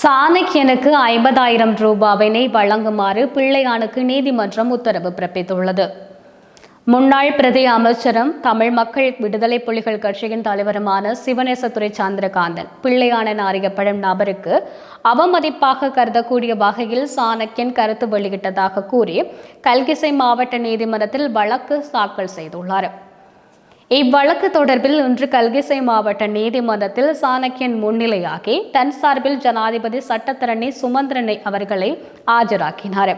சாணக்கியனுக்கு ஐம்பதாயிரம் ரூபாவினை வழங்குமாறு பிள்ளையானுக்கு நீதிமன்றம் உத்தரவு பிறப்பித்துள்ளது. முன்னாள் பிரதி அமைச்சரும் தமிழ் மக்கள் விடுதலை புலிகள் கட்சியின் தலைவருமான சிவநேசத்துறை சந்திரகாந்தன் பிள்ளையானன் அறியப்படும் நபருக்கு அவமதிப்பாக கருதக்கூடிய வகையில் சாணக்கியன் கருத்து வெளியிட்டதாக கூறி கல்கிசை மாவட்ட நீதிமன்றத்தில் வழக்கு தாக்கல் செய்துள்ளார். இவ்வழக்கு தொடர்பில் இன்று கல்கிசை மாவட்ட நீதிமன்றத்தில் சாணக்கியன் முன்னிலையாகி தன் சார்பில் ஜனாதிபதி சட்டத்தரணி சுமந்திரனை அவர்களை ஆஜராக்கினார்.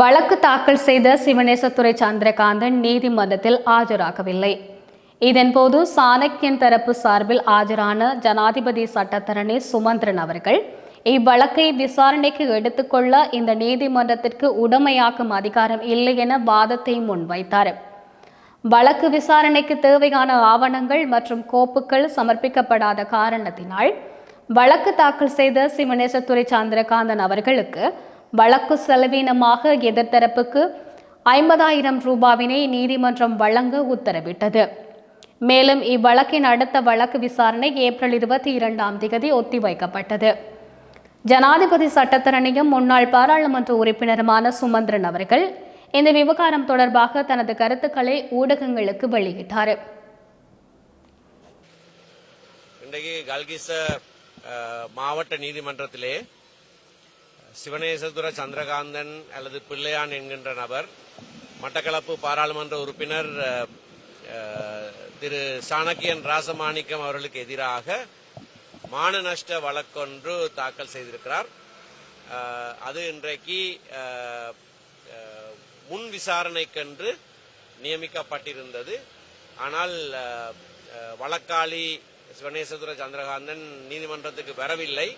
வழக்கு தாக்கல் செய்த சிவநேசத்துறை சந்திரகாந்தன் நீதிமன்றத்தில் ஆஜராகவில்லை. இதன்போது சாணக்கியன் தரப்பு சார்பில் ஆஜரான ஜனாதிபதி சட்டத்தரணி சுமந்திரன் அவர்கள் இவ்வழக்கை விசாரணைக்கு எடுத்துக்கொள்ள இந்த நீதிமன்றத்திற்கு உடமையாக்கும் அதிகாரம் இல்லை என வாதத்தை முன்வைத்தார். வழக்கு விசாரணைக்கு தேவையான ஆவணங்கள் மற்றும் கோப்புகள் சமர்ப்பிக்கப்படாத காரணத்தினால் வழக்கு தாக்கல் செய்த சிவனேசத்துறை சந்திரகாந்தன் அவர்களுக்கு வழக்கு செலவீனமாக எதிர்த்தரப்புக்கு ஐம்பதாயிரம் ரூபாவினை நீதிமன்றம் வழங்க உத்தரவிட்டது. மேலும் இவ்வழக்கின் அடுத்த வழக்கு விசாரணை ஏப்ரல் இருபத்தி இரண்டாம் தேதி ஒத்திவைக்கப்பட்டது. ஜனாதிபதி சட்டத்தரணியும் முன்னாள் பாராளுமன்ற உறுப்பினருமான சுமந்திரன் அவர்கள் இந்த விவகாரம் தொடர்பாக தனது கருத்துக்களை ஊடகங்களுக்கு வெளியிட்டார். இன்றைக்கு கல்கிச மாவட்ட நீதிமன்றத்திலே சிவனேசதுர சந்திரகாந்தன் அல்லது பிள்ளையான் என்கின்ற நபர் மட்டக்களப்பு பாராளுமன்ற உறுப்பினர் திரு சாணக்கியன் ராசமாணிக்கம் அவர்களுக்கு எதிராக மான நஷ்ட வழக்கொன்று தாக்கல் செய்திருக்கிறார். அது இன்றைக்கு முன் விசாரணைக்கென்று நியமிக்கப்பட்டிருந்தது. ஆனால் வழக்காளி சிவனேசதுர சந்திரகாந்தன் நீதிமன்றத்துக்கு வரவில்லை.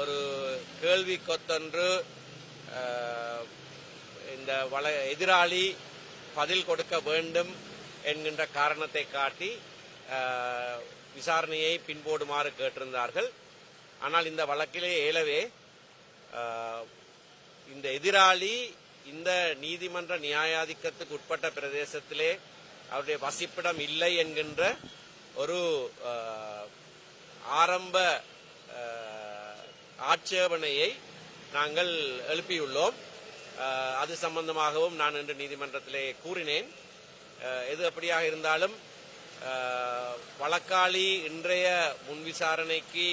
ஒரு கேள்வி கொத்தொன்று இந்த வள எதிராளி பதில் கொடுக்க வேண்டும் என்கின்ற காரணத்தை காட்டி விசாரணையை பின்போடுமாறு கேட்டிருந்தார்கள். ஆனால் இந்த வழக்கிலே ஏலவே இந்த எதிராளி இந்த நீதிமன்ற நியாயாதிக்கத்துக்கு உட்பட்ட பிரதேசத்திலே அவருடைய வசிப்பிடம் இல்லை என்கின்ற ஒரு ஆரம்ப ஆட்சேபனையை நாங்கள் எழுப்பியுள்ளோம். அது சம்பந்தமாகவும் நான் இன்று நீதிமன்றத்திலே கூறினேன். எது அப்படியாக இருந்தாலும் வழக்காளி இன்றைய முன் விசாரணைக்கு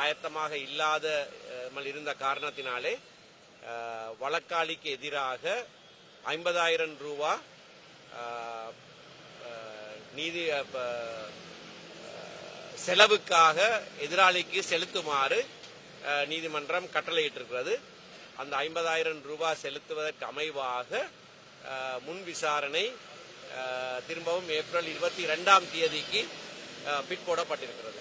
ஆயத்தமாக இல்லாத இருந்த காரணத்தினாலே வழக்காளிக்கு எதிராக ஐம்பதாயிரம் ரூபா நீதி செலவுக்காக எதிராளிக்கு செலுத்துமாறு நீதிமன்றம் கட்டளையிட்டிருக்கிறது. அந்த ஐம்பதாயிரம் ரூபாய் செலுத்துவதற்கு அமைவாக முன் விசாரணை திரும்பவும் ஏப்ரல் இருபத்தி இரண்டாம் தேதிக்கு அஹ், பிற்போடப்பட்டிருக்கிறது